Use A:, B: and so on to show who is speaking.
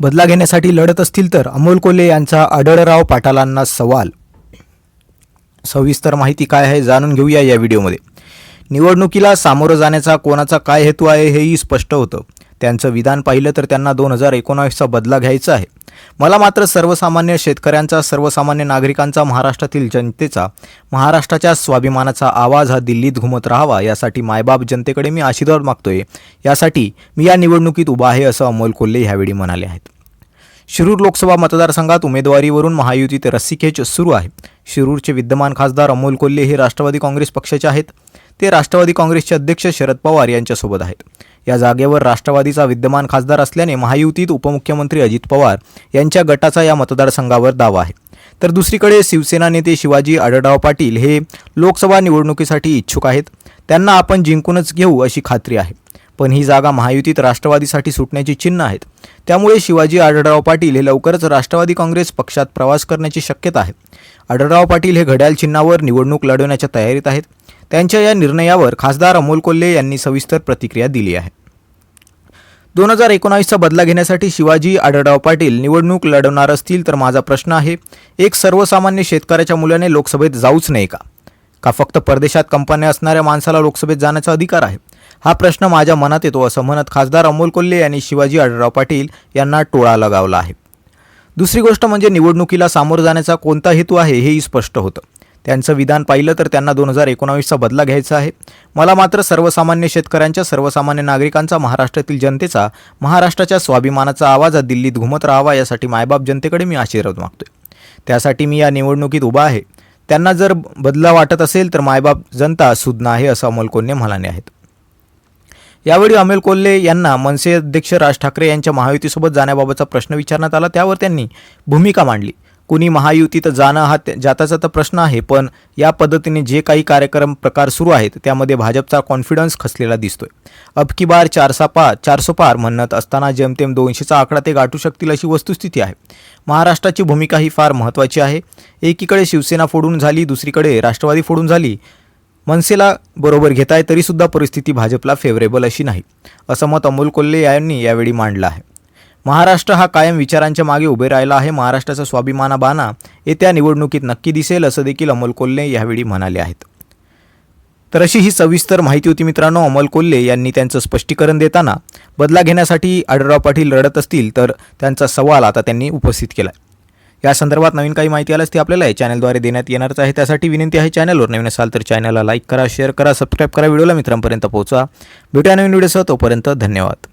A: बदला घेण्यासाठी लढत असतील तर अमोल कोल्हे यांचा आढळराव पाटालांना सवाल. सविस्तर माहिती काय आहे जाणून घेऊया या व्हिडिओमध्ये. निवडणुकीला सामोरं जाण्याचा कोणाचा काय हेतू आहे हेही स्पष्ट होतं. त्यांचं विधान पाहिलं तर त्यांना दोन हजार एकोणावीसचा बदला घ्यायचा आहे. मला मात्र सर्वसामान्य शेतकऱ्यांचा सर्वसामान्य नागरिकांचा महाराष्ट्रातील जनतेचा महाराष्ट्राच्या स्वाभिमानाचा आवाज हा दिल्लीत घुमत राहावा यासाठी मायबाप जनतेकडे मी आशीर्वाद मागतोय. यासाठी मी या निवडणुकीत उभा आहे असं अमोल कोल्हे ह्यावेळी म्हणाले आहेत. शिरूर लोकसभा मतदारसंघात उमेदवारीवरून महायुतीत रस्सीखेच सुरू आहे. शिरूरचे विद्यमान खासदार अमोल कोल्हे हे राष्ट्रवादी काँग्रेस पक्षाचे आहेत. ते राष्ट्रवादी काँग्रेसचे अध्यक्ष शरद पवार यांच्यासोबत आहेत. या जागेवर राष्ट्रवादीचा विद्यमान खासदार असल्याने महायुतीत उपमुख्यमंत्री अजित पवार यांच्या गटाचा या मतदारसंघावर दावा आहे. तर दुसरीकडे शिवसेना नेते शिवाजी आढळराव पाटील हे लोकसभा निवडणुकीसाठी इच्छुक आहेत. त्यांना आपण जिंकूनच घेऊ अशी खात्री आहे. पण ही जागा महायुतीत राष्ट्रवादीसाठी सुटण्याची चिन्ह आहेत. त्यामुळे शिवाजी आढळराव पाटील हे लवकरच राष्ट्रवादी काँग्रेस पक्षात प्रवास करण्याची शक्यता आहे. आढळराव पाटील हे घड्याळ चिन्हावर निवडणूक लढवण्याच्या तयारीत आहेत. त्यांच्या या निर्णयावर खासदार अमोल कोल्हे यांनी सविस्तर प्रतिक्रिया दिली आहे. दोन हजार एकोणावीसचा बदला घेण्यासाठी शिवाजी आढळराव पाटील निवडणूक लढवणार असतील तर माझा प्रश्न आहे एक सर्वसामान्य शेतकऱ्याच्या मुलाने लोकसभेत जाऊच नये का? का फक्त परदेशात कंपन्या असणाऱ्या माणसाला लोकसभेत जाण्याचा अधिकार आहे? हा प्रश्न माझ्या मनात येतो असं म्हणत खासदार अमोल कोल्हे यांनी शिवाजी आढळराव पाटील यांना टोळा लगावला आहे. दुसरी गोष्ट म्हणजे निवडणुकीला सामोरं जाण्याचा कोणता हेतू आहे हेही स्पष्ट होतं. त्यांचं विधान पाहिलं तर त्यांना दोन हजार एकोणावीसचा बदला घ्यायचा आहे. मला मात्र सर्वसामान्य शेतकऱ्यांच्या सर्वसामान्य नागरिकांचा महाराष्ट्रातील जनतेचा महाराष्ट्राच्या स्वाभिमानाचा आवाज हा दिल्लीत घुमत राहावा यासाठी मायबाप जनतेकडे मी आशीर्वाद मागतोय. त्यासाठी मी या निवडणुकीत उभा आहे. त्यांना जर बदला वाटत असेल तर मायबाप जनता सुज्ञ आहे असं अमोल कोल्हे म्हणाले आहेत. यावेळी अमोल कोल्हे यांना मनसे अध्यक्ष राज ठाकरे यांच्या महायुतीसोबत जाण्याबाबतचा प्रश्न विचारण्यात आला. त्यावर त्यांनी भूमिका मांडली. कुणी महायुतीत जाणं हा त्या- जाताचा तर प्रश्न आहे पण या पद्धतीने जे काही कार्यक्रम प्रकार सुरू आहेत त्यामध्ये भाजपचा कॉन्फिडन्स खसलेला दिसतोय. अब की बार चारसा पार चारसो पार म्हणत असताना जेमतेम दोनशेचा आकडा ते गाठू शकतील अशी वस्तुस्थिती आहे. महाराष्ट्राची भूमिका ही फार महत्त्वाची आहे. एकीकडे शिवसेना फोडून झाली दुसरीकडे राष्ट्रवादी फोडून झाली. मनसेला बरोबर घेताय तरीसुद्धा परिस्थिती भाजपला फेवरेबल अशी नाही असं मत अमोल कोल्हे यांनी यावेळी मांडलं आहे. महाराष्ट्र हा कायम विचारांच्या मागे उभे राहिला आहे महाराष्ट्राचा स्वाभिमाना बाणा येत्या निवडणुकीत नक्की दिसेल असं देखील अमोल कोल्हे यावेळी म्हणाले आहेत. तर अशी ही सविस्तर माहिती होती मित्रांनो अमोल कोल्हे यांनी त्यांचं स्पष्टीकरण देताना बदला घेण्यासाठी आढळराव पाटील लढत असतील तर त्यांचा सवाल आता त्यांनी उपस्थित केला या संदर्भात नवीन काही माहिती आल्यास ती आपल्याला या चॅनलद्वारे देण्यात येणारच आहे. त्यासाठी विनंती आहे चॅनलवर नवीन असाल तर चॅनलला लाईक करा शेअर करा सबस्क्राईब करा. व्हिडिओला मित्रांपर्यंत पोहोचा. भेटूया नवीन व्हिडिओसह. तोपर्यंत धन्यवाद.